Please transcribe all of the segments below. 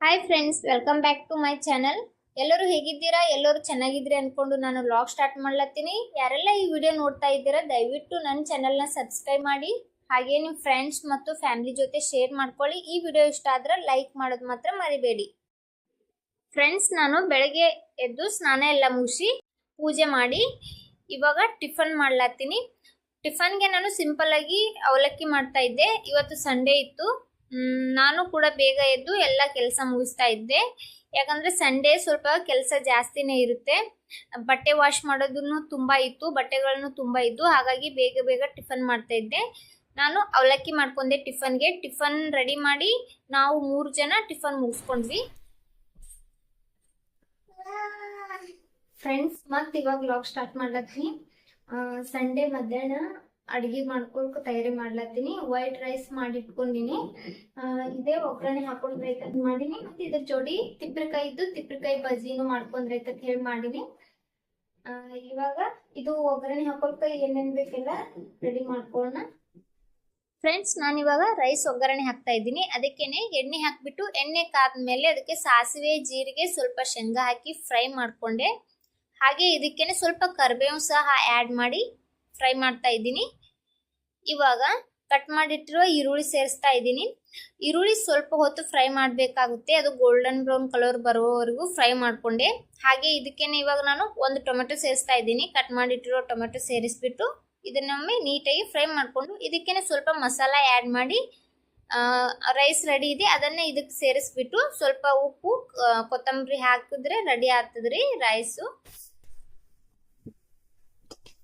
Hi friends welcome back to my channel ಎಲ್ಲರೂ ಹೇಗಿದ್ದೀರಾ? ಎಲ್ಲರೂ ಚೆನ್ನಾಗಿದ್ದೀರಿ ಅಂದ್ಕೊಂಡು ನಾನು ವ್ಲಾಗ್ ಸ್ಟಾರ್ಟ್ ಮಾಡ್ಲತ್ತೀನಿ. ಯಾರೆಲ್ಲ ಈ ವಿಡಿಯೋ ನೋಡ್ತಾ ಇದ್ದೀರಾ, ದಯವಿಟ್ಟು ನನ್ನ ಚಾನಲ್ನ ಸಬ್ಸ್ಕ್ರೈಬ್ ಮಾಡಿ. ಹಾಗೆ ನಿಮ್ಮ ಫ್ರೆಂಡ್ಸ್ ಮತ್ತು ಫ್ಯಾಮಿಲಿ ಜೊತೆ ಶೇರ್ ಮಾಡ್ಕೊಳ್ಳಿ. ಈ ವಿಡಿಯೋ ಇಷ್ಟ ಆದ್ರೆ ಲೈಕ್ ಮಾಡೋದು ಮಾತ್ರ ಮರಿಬೇಡಿ. ಫ್ರೆಂಡ್ಸ್ ನಾನು ಬೆಳಗ್ಗೆ ಎದ್ದು ಸ್ನಾನ ಎಲ್ಲ ಮುಗಿಸಿ ಪೂಜೆ ಮಾಡಿ ಇವಾಗ ಟಿಫನ್ ಮಾಡ್ಲತ್ತೀನಿ. ಟಿಫನ್ಗೆ ನಾನು ಸಿಂಪಲ್ ಆಗಿ ಅವಲಕ್ಕಿ ಮಾಡ್ತಾ ಇದ್ದೆ. ಇವತ್ತು ಸಂಡೇ ಇತ್ತು. ನಾನು ಕೂಡ ಬೇಗ ಎದ್ದು ಎಲ್ಲ ಕೆಲಸ ಮುಗಿಸ್ತಾ ಇದ್ದೆ. ಯಾಕಂದ್ರೆ ಸಂಡೇ ಸ್ವಲ್ಪ ಕೆಲಸ ಜಾಸ್ತಿನೇ ಇರುತ್ತೆ. ಬಟ್ಟೆ ವಾಶ್ ಮಾಡೋದನ್ನು ತುಂಬ ಇತ್ತು ಬಟ್ಟೆಗಳನ್ನು ತುಂಬ ಇದ್ದು, ಹಾಗಾಗಿ ಬೇಗ ಬೇಗ ಟಿಫನ್ ಮಾಡ್ತಾ ಇದ್ದೆ. ನಾನು ಅವಲಕ್ಕಿ ಮಾಡ್ಕೊಂಡೆ ಟಿಫನ್ಗೆ. ಟಿಫನ್ ರೆಡಿ ಮಾಡಿ ನಾವು ಮೂರು ಜನ ಟಿಫನ್ ಮುಗಿಸ್ಕೊಂಡ್ವಿ. ಫ್ರೆಂಡ್ಸ್ ಮತ್ತೆ ಇವಾಗ ಲಾಗ್ ಸ್ಟಾರ್ಟ್ ಮಾಡ್ಲಕ್ಕೆ ಸಂಡೇ ಮಧ್ಯಾಹ್ನ ಅಡಿಗೆ ಮಾಡ್ಕೊಳಕ್ ತಯಾರಿ ಮಾಡ್ಲತ್ತೀನಿ. ವೈಟ್ ರೈಸ್ ಮಾಡಿ ಇಟ್ಕೊಂಡಿನಿ ಆ, ಇದೇ ಒಗ್ಗರಣೆ ಹಾಕೊಂಡ್ರೈತಂತ ಮಾಡೀನಿ. ಮತ್ತೆ ಇದ್ರ ಜೋಡಿ ತಿಪ್ಪಿಕಾಯಿ ಇದ್ದು ತಿಪ್ಪಿಕಾಯಿ ಮಾಡ್ಕೊಂಡ್ ಮಾಡ್ಕೊಂಡ್ರೈತಂತ ಹೇಳಿ ಮಾಡೀನಿ. ಇವಾಗ ಇದು ಒಗ್ಗರಣೆ ಹಾಕೊಳಕ ಏನೇನ್ ಬೇಕೆಲ್ಲ ರೆಡಿ ಮಾಡ್ಕೊಳ್ಳೋಣ ಫ್ರೆಂಡ್ಸ್ ನಾನು ಇವಾಗ ರೈಸ್ ಒಗ್ಗರಣೆ ಹಾಕ್ತಾ ಇದ್ದೀನಿ. ಅದಕ್ಕೇನೆ ಎಣ್ಣೆ ಹಾಕ್ಬಿಟ್ಟು ಎಣ್ಣೆ ಕಾದ್ಮೇಲೆ ಅದಕ್ಕೆ ಸಾಸಿವೆ ಜೀರಿಗೆ ಸ್ವಲ್ಪ ಶೇಂಗಾ ಹಾಕಿ ಫ್ರೈ ಮಾಡ್ಕೊಂಡೆ. ಹಾಗೆ ಇದಕ್ಕೇನೆ ಸ್ವಲ್ಪ ಕರಿಬೇವು ಸಹ ಆ್ಯಡ್ ಮಾಡಿ ಫ್ರೈ ಮಾಡ್ತಾ ಇದ್ದೀನಿ. ಇವಾಗ ಕಟ್ ಮಾಡಿಟ್ಟಿರುವ ಈರುಳ್ಳಿ ಸೇರಿಸ್ತಾ ಇದ್ದೀನಿ. ಈರುಳ್ಳಿ ಸ್ವಲ್ಪ ಹೊತ್ತು ಫ್ರೈ ಮಾಡಬೇಕಾಗುತ್ತೆ. ಅದು ಗೋಲ್ಡನ್ ಬ್ರೌನ್ ಕಲರ್ ಬರುವವರೆಗೂ ಫ್ರೈ ಮಾಡಿಕೊಂಡೆ. ಹಾಗೆ ಇದಕ್ಕೇನೆ ಇವಾಗ ನಾನು ಒಂದು ಟೊಮೆಟೊ ಸೇರಿಸ್ತಾ ಇದ್ದೀನಿ. ಕಟ್ ಮಾಡಿಟ್ಟಿರೋ ಟೊಮೆಟೊ ಸೇರಿಸ್ಬಿಟ್ಟು ಇದನ್ನೊಮ್ಮೆ ನೀಟಾಗಿ ಫ್ರೈ ಮಾಡಿಕೊಂಡು ಇದಕ್ಕೇನೆ ಸ್ವಲ್ಪ ಮಸಾಲ ಆ್ಯಡ್ ಮಾಡಿ ರೈಸ್ ರೆಡಿ ಇದೆ. ಅದನ್ನೇ ಇದಕ್ಕೆ ಸೇರಿಸ್ಬಿಟ್ಟು ಸ್ವಲ್ಪ ಉಪ್ಪು ಕೊತ್ತಂಬರಿ ಹಾಕಿದ್ರೆ ರೆಡಿ ಆಗ್ತದ್ರಿ ರೈಸು.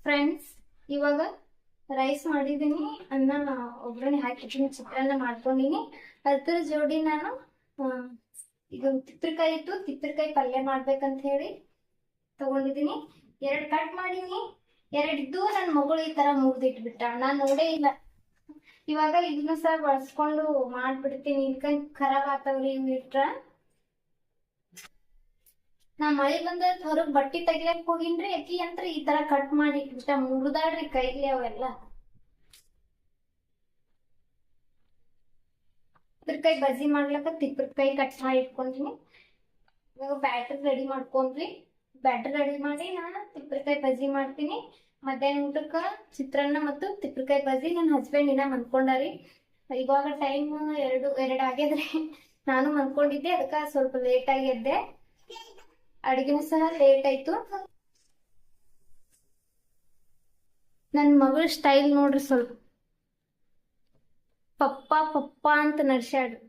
ಫ್ರೆಂಡ್ಸ್ ಇವಾಗ ರೈಸ್ ಮಾಡಿದ್ದೀನಿ, ಅನ್ನ ಒಗ್ಗರಣೆ ಹಾಕಿದ್ದೀನಿ ಚಿತ್ರಾನ್ನ ಮಾಡ್ಕೊಂಡಿನಿ. ಅದ್ರ ಜೋಡಿ ನಾನು ಈಗ ಇದು ತಿಪ್ಪರಿಕಾಯಿ ಇತ್ತು ತಿಪ್ಪರಿಕಾಯಿ ಪಲ್ಯ ಮಾಡ್ಬೇಕಂತ ಹೇಳಿ ತಗೊಂಡಿದ್ದೀನಿ. ಎರಡು ಕಟ್ ಮಾಡೀನಿ. ಎರಡಿದ್ದು ನನ್ನ ಮಗಳು ಈ ತರ ಮುಗ್ದಿಟ್ಬಿಟ್ಟ. ನಾನು ನೋಡೇ ಇಲ್ಲ. ಇವಾಗ ಇದನ್ನ ಸಹ ಬಳಸ್ಕೊಂಡು ಮಾಡ್ಬಿಡ್ತೀನಿ. ಇಲ್ಕಂಡ್ ಖರಾಬ್ ಆಗ್ತಾವ್ರಿ ಇಟ್ರ? ನಾ ಮಳಿ ಬಂದ ಹೊರಗ್ ಬಟ್ಟಿ ತೆಗಿಲಕ್ ಹೋಗಿನ್ರಿ, ಅಕ್ಕಿ ಅಂತ ಈ ತರ ಕಟ್ ಮಾಡಿ ಇಟ್ಬಿಟ್ಟ ಮುಗ್ದಾಡ್ರಿ ಕೈಲಿ ಅವೆಲ್ಲ. ತಿಪ್ಪರ್ಕಾಯಿ ಬಜ್ಜಿ ಮಾಡ್ಲಕ್ಕ ತಿಪ್ಪರ್ಕಾಯಿ ಕಟ್ ಮಾಡಿ ಇಟ್ಕೊಂಡಿನಿ ಇವಾಗ ಬ್ಯಾಟರ್ ರೆಡಿ ಮಾಡ್ಕೊಂಡ್ರಿ ಬ್ಯಾಟರ್ ರೆಡಿ ಮಾಡಿ ನಾನು ತಿಪ್ಪರ್ಕಾಯಿ ಬಜ್ಜಿ ಮಾಡ್ತೀನಿ. ಮಧ್ಯಾಹ್ನ ಊಟಕ್ಕ ಚಿತ್ರಾನ್ನ ಮತ್ತು ತಿಪ್ಪರ್ಕಾಯಿ ಬಜ್ಜಿ ನನ್ನ ಹಸ್ಬೆಂಡ್ ಇನ್ನ ಮನ್ಕೊಂಡಾರಿ. ಇವಾಗ ಟೈಮ್ ಎರಡು ಎರಡು ಆಗ್ಯದ್ರಿ. ನಾನು ಮನ್ಕೊಂಡಿದ್ದೆ, ಅದಕ್ಕೆ ಸ್ವಲ್ಪ ಲೇಟ್ ಆಗಿ ಎದ್ದೆ. ಅಡಿಗೆನೂ ಸಹ ಲೇಟ್ ಆಯ್ತು. ನನ್ನ ಮಗಳ ಸ್ಟೈಲ್ ನೋಡ್ರಿ ಸ್ವಲ್ಪ. ಪಪ್ಪ ಪಪ್ಪ ಅಂತ ನಡ್ಸ್ಯಾಡ್ರಿ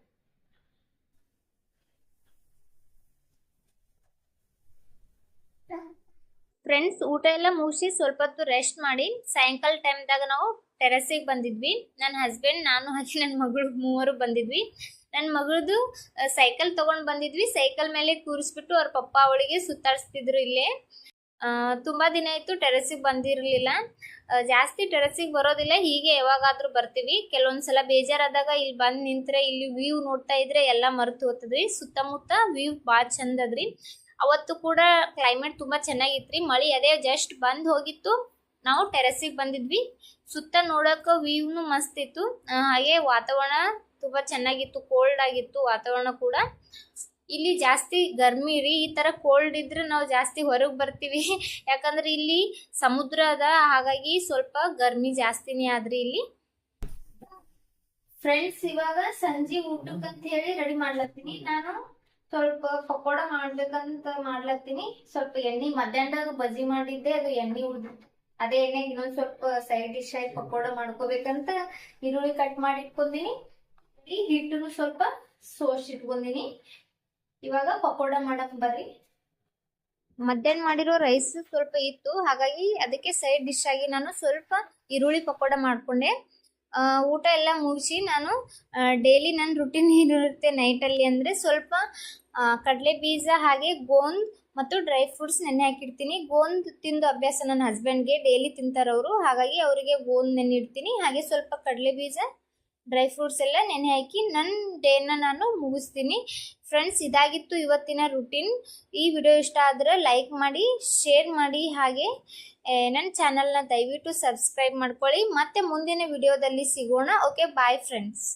ಫ್ರೆಂಡ್ಸ್ ಊಟ ಎಲ್ಲ ಮುಗಿಸಿ ಸ್ವಲ್ಪ ಹೊತ್ತು ರೆಸ್ಟ್ ಮಾಡಿ, ಸಾಯಂಕಾಲ ಟೈಮ್ದಾಗ ನಾವು ಟೆರೆಸಿಗೆ ಬಂದಿದ್ವಿ. ನನ್ನ ಹಸ್ಬೆಂಡ್ ನಾನು ಹಾಕಿ ನನ್ನ ಮಗಳು ಮೂವರು ಬಂದಿದ್ವಿ. ನನ್ನ ಮಗಳದು ಸೈಕಲ್ ತಗೊಂಡ್ ಬಂದಿದ್ವಿ. ಸೈಕಲ್ ಮೇಲೆ ಕೂರಿಸ್ಬಿಟ್ಟು ಅವ್ರ ಪಪ್ಪ ಅವಳಿಗೆ ಸುತ್ತಾಡಿಸ್ತಿದ್ರು ಇಲ್ಲೇ. ತುಂಬಾ ದಿನ ಆಯ್ತು ಟೆರೆಸಿಗೆ ಬಂದಿರಲಿಲ್ಲ. ಜಾಸ್ತಿ ಟೆರೆಸಿಗೆ ಬರೋದಿಲ್ಲ. ಹೀಗೆ ಯಾವಾಗಾದರೂ ಬರ್ತೀವಿ. ಕೆಲವೊಂದ್ಸಲ ಬೇಜಾರಾದಾಗ ಇಲ್ಲಿ ಬಂದು ನಿಂತರೆ ಇಲ್ಲಿ ವ್ಯೂ ನೋಡ್ತಾ ಇದ್ರೆ ಎಲ್ಲ ಮರೆತು ಹೋಗ್ತದ್ರಿ. ಸುತ್ತಮುತ್ತ ವ್ಯೂ ಭಾಳ ಚಂದದ್ರಿ ಅವತ್ತು ಕೂಡ ಕ್ಲೈಮೇಟ್ ತುಂಬಾ ಚೆನ್ನಾಗಿತ್ತು ಮಳೆ ಅದೇ ಜಸ್ಟ್ ಬಂದು ಹೋಗಿತ್ತು. ನಾವು ಟೆರೆಸಿಗೆ ಬಂದಿದ್ವಿ. ಸುತ್ತ ನೋಡೋಕೆ ವ್ಯೂನು ಮಸ್ತ್ ಇತ್ತು. ಹಾಗೆ ವಾತಾವರಣ ತುಂಬಾ ಚೆನ್ನಾಗಿತ್ತು ಕೋಲ್ಡ್ ಆಗಿತ್ತು ವಾತಾವರಣ ಕೂಡ. ಇಲ್ಲಿ ಜಾಸ್ತಿ ಗರ್ಮಿ ರೀ, ಈ ತರ ಕೋಲ್ಡ್ ಇದ್ರೆ ನಾವು ಜಾಸ್ತಿ ಹೊರಗೆ ಬರ್ತೀವಿ. ಯಾಕಂದ್ರೆ ಇಲ್ಲಿ ಸಮುದ್ರ ಅದ, ಹಾಗಾಗಿ ಸ್ವಲ್ಪ ಗರ್ಮಿ ಜಾಸ್ತಿನೇ ಆದ್ರಿ ಇಲ್ಲಿ. ಫ್ರೆಂಡ್ಸ್ ಇವಾಗ ಸಂಜೆ ಊಟಕ್ಕಂತ ಹೇಳಿ ರೆಡಿ ಮಾಡ್ಲತ್ತೀನಿ. ನಾನು ಸ್ವಲ್ಪ ಪಕೋಡ ಮಾಡ್ಬೇಕಂತ ಮಾಡ್ಲತ್ತೀನಿ. ಸ್ವಲ್ಪ ಎಣ್ಣೆ, ಮಧ್ಯಾಹ್ನದಾಗ ಬಜ್ಜಿ ಮಾಡಿದ್ದೆ, ಅದು ಎಣ್ಣೆ ಉಳ್ದು, ಅದೇ ಎಣ್ಣೆಗೆ ಇನ್ನೊಂದ್ ಸ್ವಲ್ಪ ಸೈಡ್ ಡಿಶ್ ಆಗಿ ಪಕೋಡ ಮಾಡ್ಕೋಬೇಕಂತ ಈರುಳ್ಳಿ ಕಟ್ ಮಾಡಿ ಇಟ್ಕೊಂಡಿನಿ ಈ ಹಿಟ್ಟನ್ನು ಸ್ವಲ್ಪ ಸೋಸ್ ಇಟ್ಕೊಂಡಿನಿ ಇವಾಗ ಪಕೋಡ ಮಾಡಕ್ ಬರ್ರಿ. ಮಧ್ಯಾಹ್ನ ಮಾಡಿರೋ ರೈಸ್ ಸ್ವಲ್ಪ ಇತ್ತು. ಹಾಗಾಗಿ ಅದಕ್ಕೆ ಸೈಡ್ ಡಿಶ್ ಆಗಿ ನಾನು ಸ್ವಲ್ಪ ಈರುಳ್ಳಿ ಪಕೋಡ ಮಾಡ್ಕೊಂಡೆ. ಊಟ ಎಲ್ಲ ಮುಗಿಸಿ ನಾನು ಡೈಲಿ ನನ್ನ ರುಟೀನ್ ಏನಿರುತ್ತೆ ನೈಟಲ್ಲಿ ಅಂದರೆ ಸ್ವಲ್ಪ ಕಡಲೆ ಬೀಜ ಹಾಗೆ ಗೋಂದ್ ಮತ್ತು ಡ್ರೈ ಫ್ರೂಟ್ಸ್ ನೆನೆ ಹಾಕಿರ್ತೀನಿ ಗೋಂದ್ ತಿಂದು ಅಭ್ಯಾಸ ನನ್ನ ಹಸ್ಬೆಂಡ್ಗೆ ಡೈಲಿ ತಿಂತಾರವರು. ಹಾಗಾಗಿ ಅವರಿಗೆ ಗೋಂದ್ ನೆನೆ ಇಡ್ತೀನಿ. ಹಾಗೆ ಸ್ವಲ್ಪ ಕಡಲೆ ಬೀಜ ಡ್ರೈ ಫ್ರೂಟ್ಸ್ ಎಲ್ಲ ನೆನೆ ಹಾಕಿ ನನ್ನ ಡೇನ ನಾನು ಮುಗಿಸ್ತೀನಿ. ಫ್ರೆಂಡ್ಸ್ ಇದಾಗಿತ್ತು ಇವತ್ತಿನ ರುಟೀನ್ ಈ ವಿಡಿಯೋ ಇಷ್ಟ ಆದರೆ ಲೈಕ್ ಮಾಡಿ ಶೇರ್ ಮಾಡಿ ಹಾಗೆ ನನ್ನ ಚಾನಲ್ನ ದಯವಿಟ್ಟು ಸಬ್ಸ್ಕ್ರೈಬ್ ಮಾಡ್ಕೊಳ್ಳಿ. ಮತ್ತೆ ಮುಂದಿನ ವಿಡಿಯೋದಲ್ಲಿ ಸಿಗೋಣ. Okay bye friends